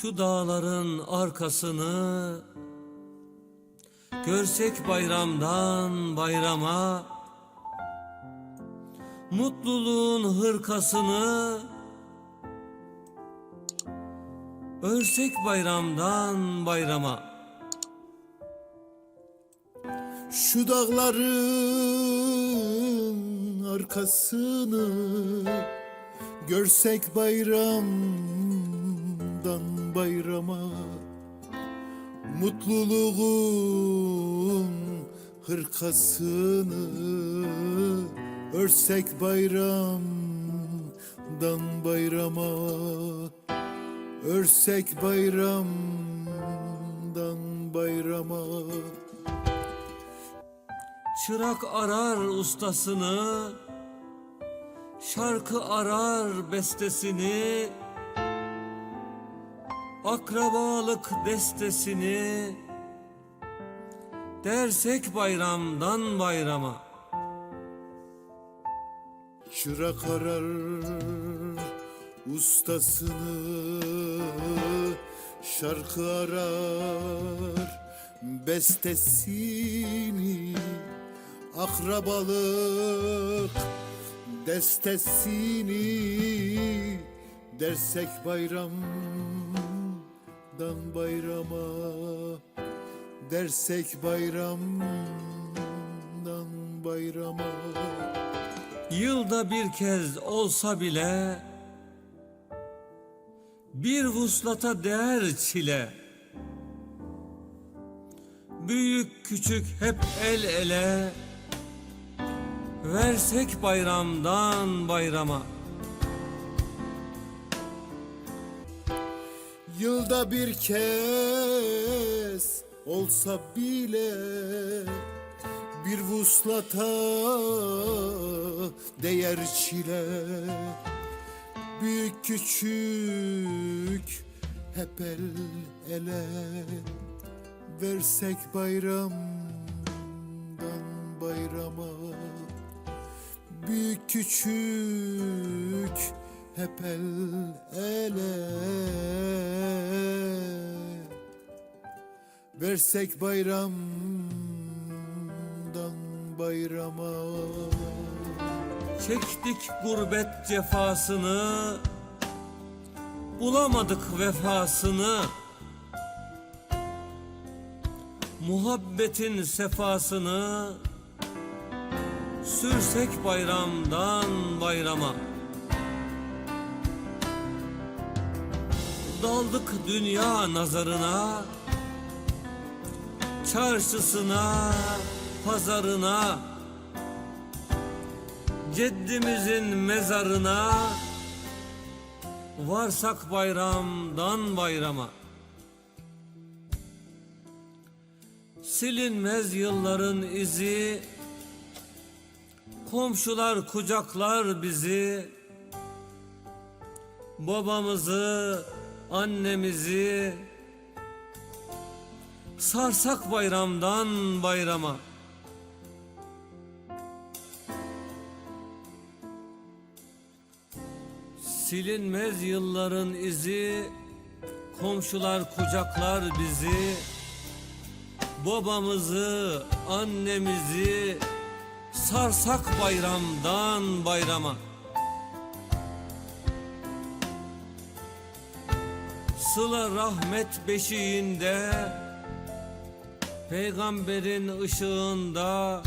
Şu dağların arkasını Görsek bayramdan bayrama Mutluluğun hırkasını Örsek bayramdan bayrama. Şu dağların arkasını Görsek bayramdan bayrama Mutluluğun hırkasını Örsek bayramdan bayrama Örsek bayramdan bayrama. Çırak arar ustasını Şarkı arar bestesini Akrabalık destesini Dersek bayramdan bayrama. Çırak arar ustasını Şarkı arar bestesini Akrabalık destesini Dersek bayramdan bayrama Dersek bayramdan bayrama. Yılda bir kez olsa bile Bir vuslata değer çile. Büyük küçük hep el ele Versek bayramdan bayrama Yılda bir kez olsa bile bir vuslata değer çile. Büyük küçük hep el ele Versek bayramdan bayrama. Büyük küçük hep el ele Versek bayramdan bayrama. Çektik gurbet cefasını Bulamadık vefasını. Muhabbetin sefasını Sürsek bayramdan bayrama. Daldık dünya nazarına Çarşısına, pazarına Ceddimizin mezarına Varsak bayramdan bayrama. Silinmez yılların izi Komşular kucaklar bizi. Babamızı, annemizi Sarsak bayramdan bayrama. Silinmez yılların izi Komşular kucaklar bizi. Babamızı, annemizi Sarsak bayramdan bayrama. Sıla rahmet beşiğinde Peygamberin ışığında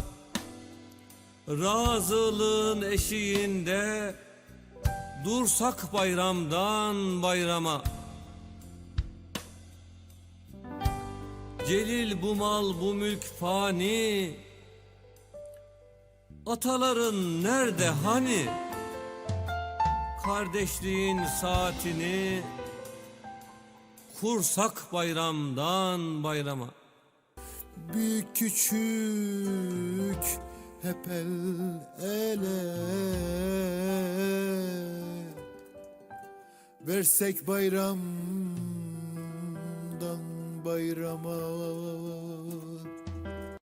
Razılığın eşiğinde Dursak bayramdan bayrama. Celil bu mal bu mülk fani Ataların nerede hani? Kardeşliğin saatini Kursak bayramdan bayrama Büyük küçük hep el ele. Versek bayramdan bayrama